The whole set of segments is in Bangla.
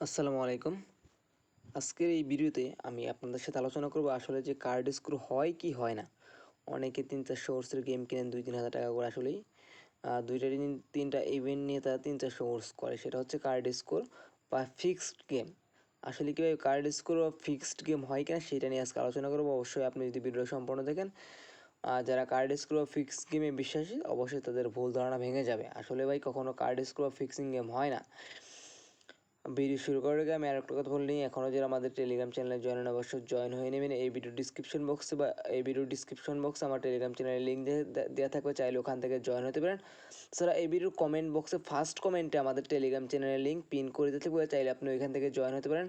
আসসালামু আলাইকুম। আজকের এই ভিডিওতে আমি আপনাদের সাথে আলোচনা করব আসলে যে কার্ড স্ক্রু হয় কি হয় না। অনেকে তিন চারশো ওর্সের গেম কিনেন, দুই, তিন হাজার টাকা করে আসলেই। দুইটা তিন তিনটা ইভেন্ট নিয়ে তারা তিন চারশো ওর্স করে। সেটা হচ্ছে কার্ড স্কোর বা ফিক্সড গেম আসলে কীভাবে কার্ড স্কোর বা ফিক্সড গেম হয় কিনা সেটা নিয়ে আজকে আলোচনা করব। অবশ্যই আপনি যদি ভিডিও সম্পূর্ণ দেখেন যারা কার্ড স্ক্রু বা ফিক্সড গেমে বিশ্বাসী, অবশ্যই তাদের ভুল ধারণা ভেঙে যাবে। আসলে ভাই, কখনো কার্ড স্ক্রু বা ফিক্সিং গেম হয় না। ভিডিও শুরু করার আগে আমি আরেকটা কথা বলে নিই। এখনও যারা আমাদের টেলিগ্রাম চ্যানেলে জয়েন অবশ্যই জয়েন হয়ে নেবেন। এই ভিডিও ডিসক্রিপশন বক্সে বা এই ভিডিও ডিসক্রিপশন বক্সে আমার টেলিগ্রাম চ্যানেলের লিঙ্ক দেওয়া থাকবে। চাইলে ওখান থেকে জয়েন হতে পারেন। স্যার এই ভিডিওর কমেন্ট বক্সে ফার্স্ট কমেন্টে আমাদের টেলিগ্রাম চ্যানেলের লিঙ্ক পিন করে দিতে থাকবে। চাইলে আপনি ওইখান থেকে জয়েন হতে পারেন।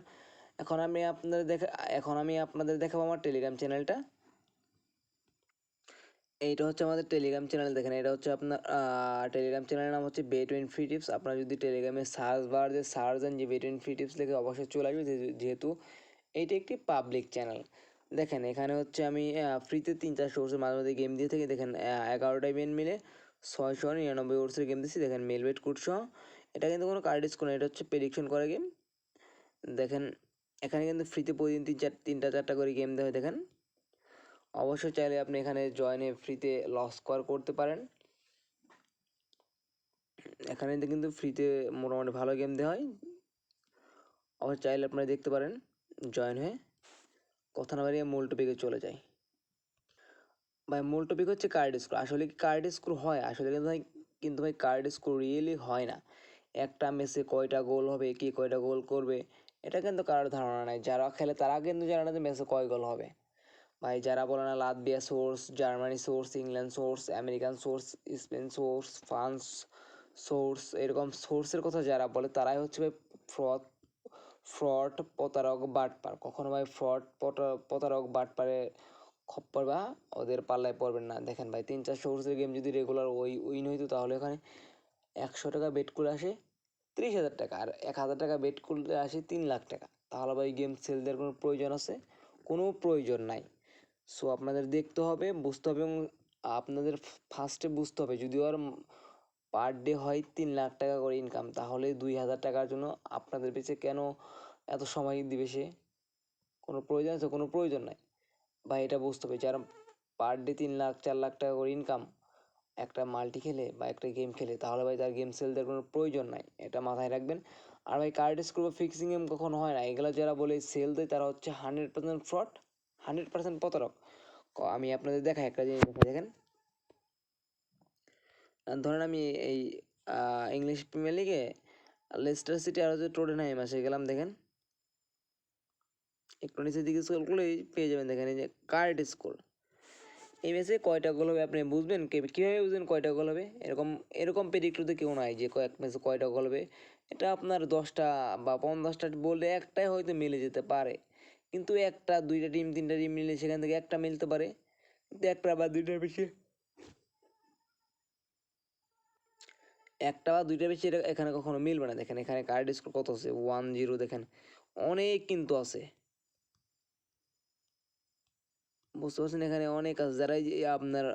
এখন আমি আপনাদের দেখা, এখন আমি আপনাদের দেখাবো আমার টেলিগ্রাম চ্যানেলটা এইটা হচ্ছে আমাদের টেলিগ্রাম চ্যানেল দেখেন এটা হচ্ছে আপনার টেলিগ্রাম চ্যানেলের নাম হচ্ছে বে টোয়েন ফ্রি টিপস আপনারা যদি টেলিগ্রামে সার্চ বার যে সার্চ দেন যে বে টোয়েন ফ্রি টিপস লিখে অবশ্যই চলে আসবে যেহেতু এইটা একটি পাবলিক চ্যানেল দেখেন এখানে হচ্ছে আমি ফ্রিতে তিন চারশো ওর্সের মাঝে মাঝে গেম দিয়ে থাকি। দেখেন এগারোটা ইভেন্ট মিলে ছয়শো নিরানব্বই ওর্সের গেম দিচ্ছি। দেখেন মেলবেট কুটসহ এটা কিন্তু কোনো কার্ড ডিসকাউন্ট এটা হচ্ছে প্রেডিকশন করা গেম দেখেন, এখানে কিন্তু ফ্রিতে প্রতিদিন তিন চার, তিনটা চারটা করে গেম দেওয়া হয়। দেখেন অবশ্যই চাইলে আপনি এখানে জয়েনে ফ্রিতে লস স্কোয়ার করতে পারেন। এখানে কিন্তু ফ্রিতে মোটামুটি ভালো গেম দেওয়া হয়। অবশ্যই চাইলে আপনারা দেখতে পারেন জয়েন হয়ে কথা না বাড়িয়ে মূল টপিকে চলে যায় ভাই, মূল টপিক হচ্ছে কার্ড স্কোর আসলে কি কার্ড স্কোর হয়? আসলে কিন্তু ভাই কিন্তু ভাই কার্ড স্কোর রিয়েলি হয় না। একটা মেসে কয়টা গোল হবে, কি কয়টা গোল করবে, এটা কিন্তু কারোর ধারণা নাই। যারা খেলে তারা কিন্তু জানে না যে মেসে কয় গোল হবে। ভাই যারা বলে না Latvia source Germany source England source American source Spain source France source এরকম সোর্সের কথা যারা বলে, তারাই হচ্ছে ভাই ফ্রড ফ্রড প্রতারক বাটপার। কখনো ভাই ফ্রড প্রতারক বাটপারে খপ্পর বা ওদের পাল্লায় পড়বেন না। দেখেন ভাই, তিন, চার সোর্সের গেম যদি রেগুলার ওই উইন হইতো তাহলে ওখানে একশো টাকা বেট করে আসে ত্রিশ হাজার টাকা, আর এক হাজার টাকা বেট করলে আসে তিন লাখ টাকা। তাহলে ভাই গেম সেল দেওয়ার কোনো প্রয়োজন আছে? কোনো প্রয়োজন নাই। সো আপনাদের দেখতে হবে, বুঝতে হবে এবং আপনাদের ফার্স্টে বুঝতে হবে, যদি ওর পার ডে হয় তিন লাখ টাকা করে ইনকাম তাহলে দুই হাজার টাকার জন্য আপনাদের পিছে কেন এত সময় দিবে সে? কোনো প্রয়োজন আছে? কোনো প্রয়োজন নাই। বা এটা বুঝতে হবে, যারা পার ডে তিন লাখ, চার লাখ টাকা করে ইনকাম একটা মাল্টি খেলে বা একটা গেম খেলে, তাহলে ভাই তার গেম সেল দেওয়ার কোনো প্রয়োজন নাই। এটা মাথায় রাখবেন। আর ভাই কার্ড স্ক্রু বা ফিক্সিং গেম কখনো হয় না। এগুলো যারা বলে সেল দেয়, তারা হচ্ছে hundred percent fraud hundred percent প্রতারক। আমি আপনাদের দেখাই একটা জিনিস দেখা দেখেন। ধরেন আমি এই ইংলিশ প্রিমিয়ার লিগে লেস্টার সিটি আর হচ্ছে টোটেনহাম মাসে গেলাম, দেখেন। একটু নিচের দিকে স্ক্রল করলেই পেয়ে যাবেন, দেখেন, এই যে কার্ড স্কোর এই ম্যাচে কয়টা গোল হবে আপনি বুঝবেন? কীভাবে বুঝবেন কয়টা গোল হবে? এরকম এরকম প্রেডিক্টরতে কেউ নাই যে কয়েক ম্যাচে কয়টা গোল হবে। এটা আপনার দশটা বা পঞ্চাশটা বললে একটাই হয়তো মিলে যেতে পারে। কিন্তু একটা, দুইটা টিম তিনটা টিম মিলে সেখান থেকে একটা মিলতে পারে। কিন্তু একটা বা দুইটার বেশি। একটা বা দুইটা বেশি এখানে কখনো মিলবে না। দেখেন এখানে কার্ড স্কোর কত আছে? ওয়ান জিরো দেখেন। অনেক কিন্তু আছে। বুঝতে পারছেন? এখানে অনেক আছে। যারা আপনার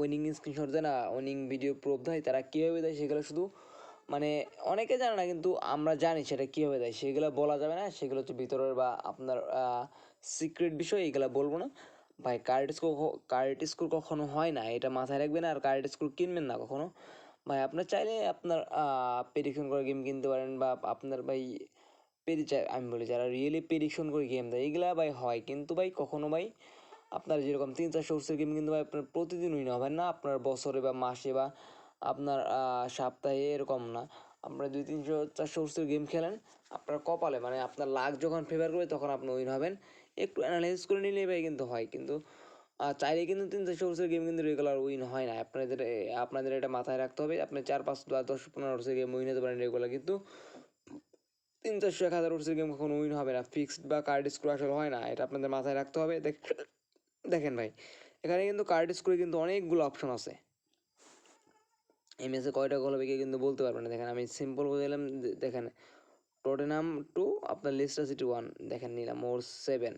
উইনিং স্ক্রিনশট দেয় না উইনিং ভিডিও প্রুফ দেয়, তারা কীভাবে দেয় সেগুলো শুধু মানে অনেকে জানে না, কিন্তু আমরা জানি সেটা কীভাবে দেয়। সেগুলো বলা যাবে না, সেগুলো হচ্ছে ভিতরের বা আপনার সিক্রেট বিষয়, এগুলো বলব না। ভাই কার্ড স্কোর কার্ড স্কোর কখনো হয় না, এটা মাথায় রাখবেন, আর কার্ড স্কোর কিনবেন না কখনো। ভাই, আপনার চাইলে আপনার প্রেডিকশন করে গেম কিনতে পারেন, বা আপনার ভাই পেরি আমি বলি যারা রিয়েলি প্রেডিকশন করে গেম দেয়, এগুলা ভাই হয়। কিন্তু ভাই, কখনো ভাই, আপনার যেরকম তিন চার সোর্সের গেম কিন্তু ভাই আপনার প্রতিদিন উইন হবে না আপনার বছরে বা মাসে বা আপনার সপ্তাহে এরকম না। আপনার দুই তিনশো চারশো সোর্সের গেম খেলেন, আপনার কপালে মানে আপনার লাখ যখন ফেভার করবে, তখন আপনি উইন হবেন। একটু অ্যানালাইসিস করে নিলে ভাই কিন্তু হয়, কিন্তু চাইলে কিন্তু তিন চারশো সোর্সের গেম কিন্তু রেগুলার উইন হয় না। আপনাদের আপনাদের এটা মাথায় রাখতে হবে, আপনি চার, পাঁচ, দশ পনেরো ওভার্সের গেম উইন হতে পারেন রেগুলার কিন্তু তিন চারশো, এক হাজার ওভার্সের গেম কখনো উইন হবে না। ফিক্সড বা কার্ড স্কোর আসলে হয় না, এটা আপনাদের মাথায় রাখতে হবে। দেখ, দেখেন ভাই, এখানে কিন্তু কার্ড স্কোরে কিন্তু অনেকগুলো অপশন আছে। এই ম্যাচে কয়টা গোল হবে কেউ কিন্তু বলতে পারবে না। দেখেন, আমি সিম্পল বলে দিলাম দেখেন টোটেনাম টু আপনার লিস্টার সিটি ওয়ান দেখেন নিলাম ওর সেভেন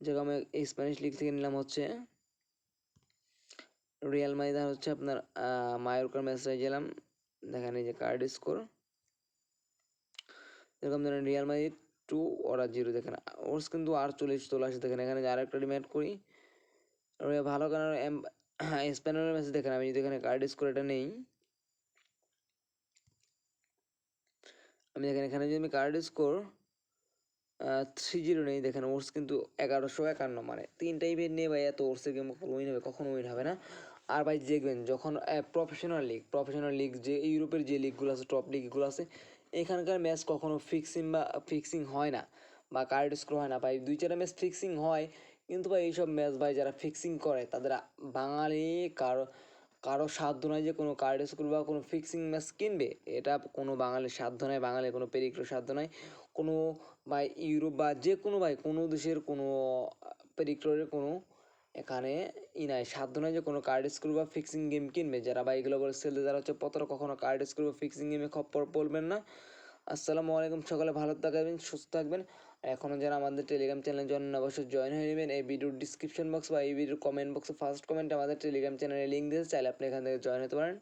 যেরকম আমি স্প্যানিশ লিগ থেকে নিলাম হচ্ছে রিয়াল মাইদান হচ্ছে আপনার মায়োরকার ম্যাচটায় গেলাম দেখেন এই যে কার্ড স্কোর যেরকম ধরেন রিয়াল মাদ্রিদ টু ওরা জিরো দেখেন ওর্স কিন্তু আটচল্লিশ চলে আসে দেখেন, এখানে যে আরেকটা রিম্যাট করি ভালো কারণ স্পেনের ম্যাচ দেখেন, আমি যদি এখানে কার্ড স্কোর এটা নেই, আমি দেখেন এখানে যদি আমি কার্ড স্কোর থ্রি জিরো নেই, দেখেন ওর্স কিন্তু এগারোশো একান্ন মানে তিনটা ইভেন্ট নিয়ে ভাই এত ওর্সের গেম উইন হবে, কখনো উইন হবে না। আর ভাই দেখবেন, যখন প্রফেশনাল লিগ প্রফেশনাল লিগ যে, ইউরোপের যে লিগগুলো আছে টপ লিগগুলো আছে, এখানকার ম্যাচ কখনো ফিক্সিং বা ফিক্সিং হয় না বা কার্ড স্কোর হয় না। ভাই দুই চারটা ম্যাচ ফিক্সিং হয় কিন্তু ভাই এইসব ম্যাচ ভাই যারা ফিক্সিং করে, তাদের বাঙালি কারও কারও সাধ্য নয় যে কোনো কার্ড স্কুল বা কোনো ফিক্সিং ম্যাচ কিনবে। এটা কোনো বাঙালির সাধ্য নয় বাঙালির কোনো পেরিক্রো সাধ্য নয় কোনো বা ইউরোপ বা যে কোনো ভাই, কোনো দেশের কোনো পেরিক্রোরের কোনো এখানে ই নাই। সাধ্য নয় যে কোনো কার্ড স্ক্রু বা ফিক্সিং গেম কিনবে। যারা বা এগুলো বলে সেলতে যারা হচ্ছে পত্র, কখনো কার্ড স্ক্রু বা ফিক্সিং গেমে খপ্পর বলবেন না। আসসালামু আলাইকুম, সকালে ভালো থাকবেন, সুস্থ থাকবেন। এখনও যারা আমাদের টেলিগ্রাম চ্যানেল জয়েন অবশ্যই জয়েন হয়ে নেবেন। এই ভিডিওর ডিসক্রিপশন বক্স বা এই ভিডিওর কমেন্ট বক্সে ফার্স্ট কমেন্টে আমাদের টেলিগ্রাম চ্যানেলের লিঙ্ক দিয়েছে চাইলে আপনি এখান থেকে জয়েন হতে পারেন।